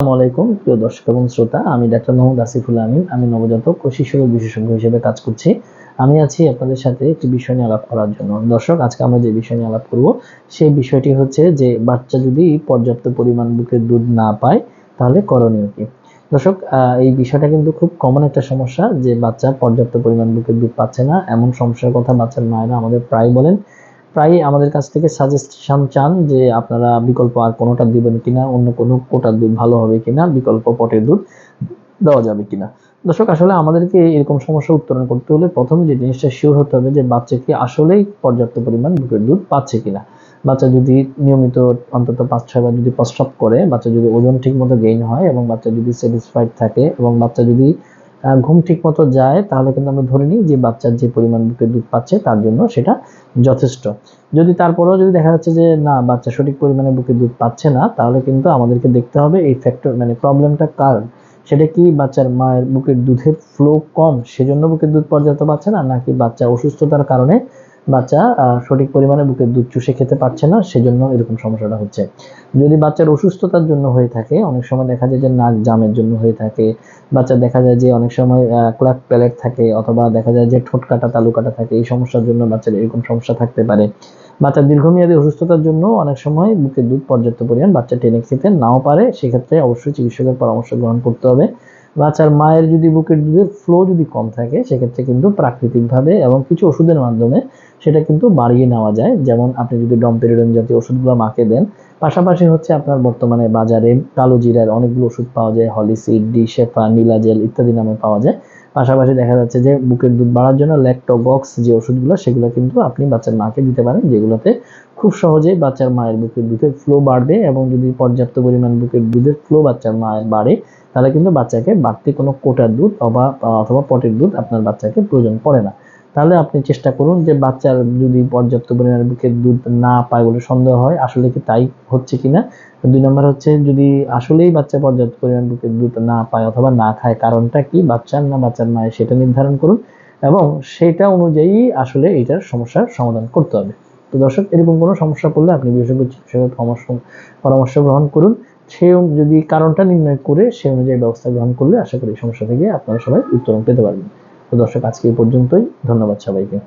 আসসালামু আলাইকুম, প্রিয় দর্শক এবং শ্রোতা। আমি ডাক্তার মোহাম্মদ আসিফুল আমিন। আমি নবজাতক ও শিশু রোগ বিশেষজ্ঞ হিসেবে কাজ করছি। আমি আছি আপনাদের সাথে একটি বিষয় নিয়ে আলাপ করার জন্য। দর্শক, আজকে আমরা যে বিষয় নিয়ে আলাপ করব, সেই বিষয়টি হচ্ছে যে বাচ্চা যদি পর্যাপ্ত পরিমাণ বুকের দুধ না পায়, তাহলে করণীয় কি? দর্শক এই বিষয়টা কিন্তু খুব কমন একটা সমস্যা যে বাচ্চা পর্যাপ্ত পরিমাণ বুকের দুধ পাচ্ছে না। এমন সমস্যার কথা বাচ্চার মায়েরা আমাদের প্রায় বলেন। প্রায় আমাদের কাছ থেকে সাজেশন চান যে আপনারা বিকল্প আর কোনোটা দিবেন কিনা, অন্য কোনো কোটার দুধ ভালো হবে কিনা, বিকল্প পটের দুধ দেওয়া যাবে কিনা। দর্শক, আসলে আমাদেরকে এরকম সমস্যা উত্তরণ করতে হলে প্রথম যে জিনিসটা শিওর হতে হবে যে বাচ্চা কি আসলেই পর্যাপ্ত পরিমাণ বুকের দুধ পাচ্ছে কিনা। বাচ্চা যদি নিয়মিত অন্তত পাঁচ, ছয় বার যদি প্রস্রাব করে, বাচ্চা যদি ওজন ঠিক মতো গেইন হয় এবং বাচ্চা যদি স্যাটিসফাইড থাকে এবং বাচ্চা যদি ঘুম ঠিক মতো যায়, তাহলে কিন্তু আমরা ধরে নিই যে বাচ্চার যে পরিমাণ বুকের দুধ পাচ্ছে, তার জন্য সেটা যথেষ্ট। যদি তারপরেও যদি দেখা যাচ্ছে যে না, বাচ্চা সঠিক পরিমাণে বুকে দুধ পাচ্ছে না, তাহলে কিন্তু আমাদেরকে দেখতে হবে এই ফ্যাক্টর মানে প্রবলেমটা কারণ। সেটা কি বাচ্চার মায়ের বুকের দুধের ফ্লো কম, সেজন্য বুকের দুধ পর্যাপ্ত পাচ্ছে না, নাকি বাচ্চা অসুস্থতার কারণে বাচ্চা সঠিক পরিমাণে বুকের দুধ চুষে খেতে পারছে না, সেজন্য এরকম সমস্যাটা হচ্ছে। যদি বাচ্চার অসুস্থতার জন্য হয়ে থাকে, অনেক সময় দেখা যায় যে নাক জামের জন্য হয়ে থাকে, বাচ্চা দেখা যায় যে অনেক সময় ক্লাক প্যালেট থাকে, অথবা দেখা যায় যে ঠোঁট কাটা, তালু কাটা থাকে, এই সমস্যার জন্য বাচ্চার এরকম সমস্যা থাকতে পারে। বাচ্চার দীর্ঘমেয়াদী অসুস্থতার জন্য অনেক সময় বুকের দুধ পর্যাপ্ত পরিমাণ বাচ্চা টেনে খেতে নাও পারে, সেক্ষেত্রে অবশ্যই চিকিৎসকের পরামর্শ গ্রহণ করতে হবে। বাচ্চার মায়ের যদি বুকের দুধের ফ্লো যদি কম থাকে, সেক্ষেত্রে কিন্তু প্রাকৃতিকভাবে এবং কিছু ওষুধের মাধ্যমে সেটা কিন্তু বাড়িয়ে নেওয়া যায়। যেমন আপনি যদি ডম্পেরিডন জাতীয় ওষুধগুলো মাকে দেন, পাশাপাশি হচ্ছে আপনার বর্তমানে বাজারে কালো জিরার অনেকগুলো ওষুধ পাওয়া যায়, হলিসিড, ডি শেফা, নীলাজেল ইত্যাদি নামে পাওয়া যায়। পাশাপাশি দেখা যাচ্ছে যে বুকের দুধ বাড়ার জন্য ল্যাক্টোবক্স যে ওষুধগুলো, সেগুলো কিন্তু আপনি বাচ্চার মাকে দিতে পারেন, যেগুলোতে খুব সহজেই বাচ্চার মায়ের বুকের দুধের ফ্লো বাড়বে এবং যদি পর্যাপ্ত পরিমাণ বুকের দুধের ফ্লো বাচ্চার মায়ের বাড়ে, তাহলে কিন্তু বাচ্চাকে বাড়তি কোনো কোটার দুধ অথবা অথবা পটের দুধ আপনার বাচ্চাকে প্রয়োজন পড়ে না। তাহলে আপনি চেষ্টা করুন যে বাচ্চার যদি পর্যাপ্ত পরিমাণে বুকের দুধ না পায় বলে সন্দেহ হয়, আসলে কি তাই হচ্ছে কিনা? দুই নম্বর হচ্ছে যদি আসলেই বাচ্চা পর্যাপ্ত পরিমাণ বুকের দুধ না পায় অথবা না খায়, কারণটা কি? বাচ্চার না বাচ্চার মায়ের সেটা নির্ধারণ করুন এবং সেটা অনুযায়ী আসলে এটার সমস্যার সমাধান করতে হবে। তো দর্শক, এরকম কোনো সমস্যা পড়লে আপনি বিশেষজ্ঞ চিকিৎসকের পরামর্শ পরামর্শ গ্রহণ করুন। সে যদি কারণটা নির্ণয় করে সে অনুযায়ী ব্যবস্থা গ্রহণ করলে আশা করি সমস্যা থেকে আপনারা সবাই উত্তরণ পেতে পারবেন। তো দর্শক আজকে এই পর্যন্তই। ধন্যবাদ সবাইকে।